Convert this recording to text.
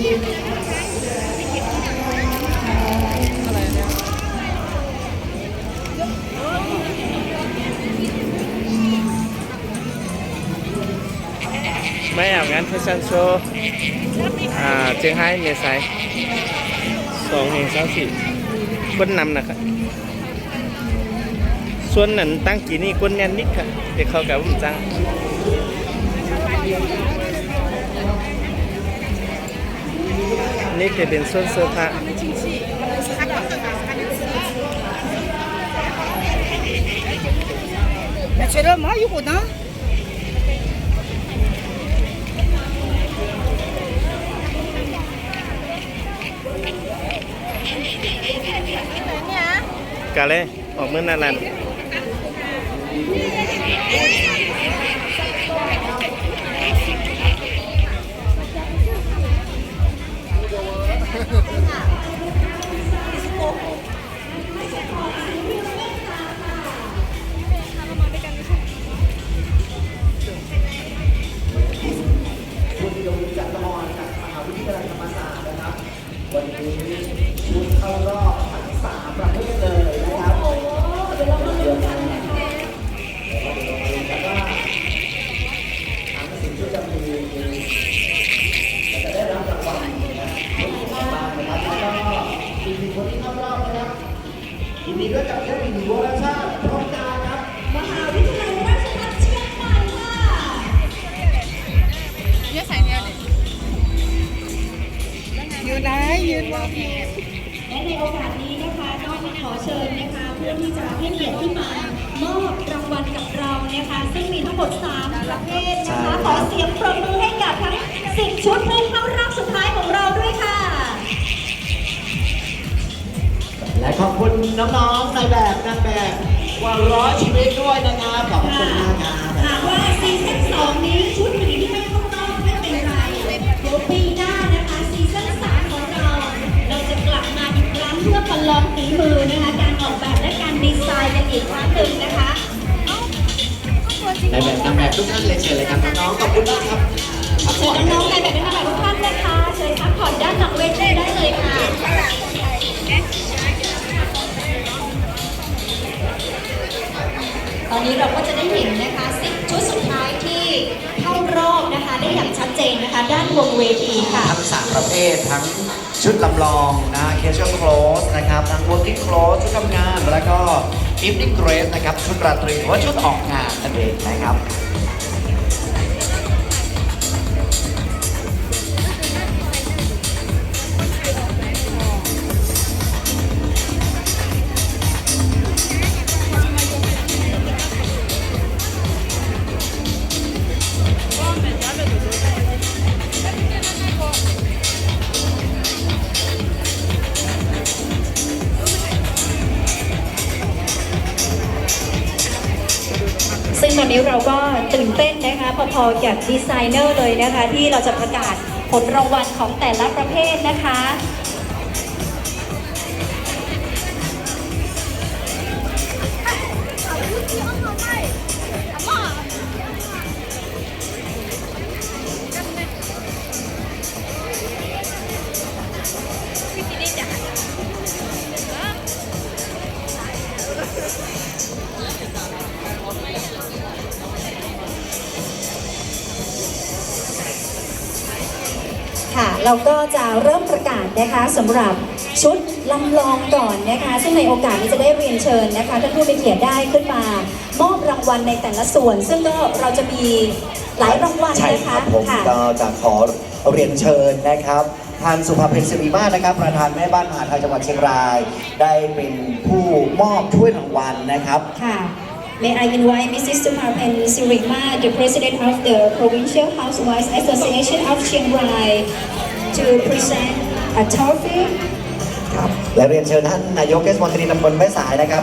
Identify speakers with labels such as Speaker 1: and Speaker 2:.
Speaker 1: ไม่เอางานแฟชั่นโชว์อ่าเจียงไฮ้เมษายสองเองสามสี่ก้นนำนะครับส่วนนั้นตั้งกี่นี่ก้นแน่นนิดค่ะเด็กเขากับผมจัง นี่คือเป็นส่วนเสื้อผ้าเชื่อมา
Speaker 2: อยู่นะกะเล่ออกเมื่อนานแล้ว มีด้จับเที่ยวบินโบราณชาติพร้อมดาครับ
Speaker 3: มหาวิทยาลัยราชภัฏเชียงใหม่ค่ะ
Speaker 4: ยืดสา
Speaker 3: ยเดียวยย
Speaker 4: ืได
Speaker 3: ้ย
Speaker 4: ืนว่า
Speaker 3: และในโอกาสนี้นะคะก็ขอเชิญนะคะเพื่อที่จะให้กีรติที่มามอบรางวัลกับเรานะคะ ซึ่งมีทั้งหมด 3 ประเภทนะคะ ขอเสียงปรบมือให้กับทั้ง 10 ชุดผู้เข้ารอบสุดท้าย ขอ
Speaker 2: บคุณน้องๆในแบบนางแบบกว่าร้อยชีวิตด้วยนะครับขอบคุณมากครับ
Speaker 3: หากว่าซีซั่น2นี้ชุดไหนที่ไม่เข้ารอบไม่เป็นไรเดี๋ยวปีหน้านะคะซีซั่น3ของเรา เราจะกลับมาอีกครั้งเพื่อประลองฝีมือนะคะการออกแบบและการดีไซน์กันอีกครั้งหนึ่งนะคะ
Speaker 2: ในแบบนางแบบทุกท่านเลยเชิญเลยครับน้องๆขอบคุณมากครับพัก
Speaker 3: เชิ
Speaker 2: ผ่อ
Speaker 3: ญ
Speaker 2: น
Speaker 3: น้องๆในแบบเป็นแบบทุกท่านนะคะเชิญพักผ่อนด้านหลังเวทีได้เลยค่ะ วันนี้เราก็จะได้เห็นนะคะสิบชุดสุดท้ายที่เข้ารอบนะคะได้อย่างชัดเจนนะคะ ด้านวงเวทีค่ะ
Speaker 2: ทั้งสามประเภททั้งชุดลำลองนะ casual clothes นะครับ ทั้ง working clothes ชุดทำงาน แล้วก็ evening dress นะครับ ชุดราตรีหรือว่าชุดออกงานนั่นเองนะครับ
Speaker 3: นนี้เราก็ตื่นเต้นนะคะพอๆกับดีไซเนอร์เลยนะคะ ที่เราจะประกาศผลรางวัลของแต่ละประเภทนะคะ เราก็จะเริ่มประกาศนะคะสำหรับชุดลำลองก่อนนะคะ ซึ่งในโอกาสนี้จะได้เรียนเชิญนะคะท่านผู้มีเกียรติได้ขึ้นมามอบรางวัลในแต่ละส่วน ซึ่งก็เราจะมีหลายรางวัล
Speaker 2: ใช่
Speaker 3: นะ
Speaker 2: ครั
Speaker 3: คะ
Speaker 2: บผม
Speaker 3: ค่ะ
Speaker 2: ก็จะขอเรียนเชิญนะครับท่านสุภาเพชรศิริมาศนะครับ ประธานแม่บ้านมหาไทยจังหวัดเชียงราย ได้เป็นผู้มอบถ้วยรางวัลนะครับ
Speaker 3: ค่ะ May I invite Mrs. Suparpen Sirima, the President of the Provincial Housewives Association of Chiang Rai, to present a trophy
Speaker 2: ครับและเรียนเชิญท่านนายกเทศมนตรีตำบลแม่สายนะครับ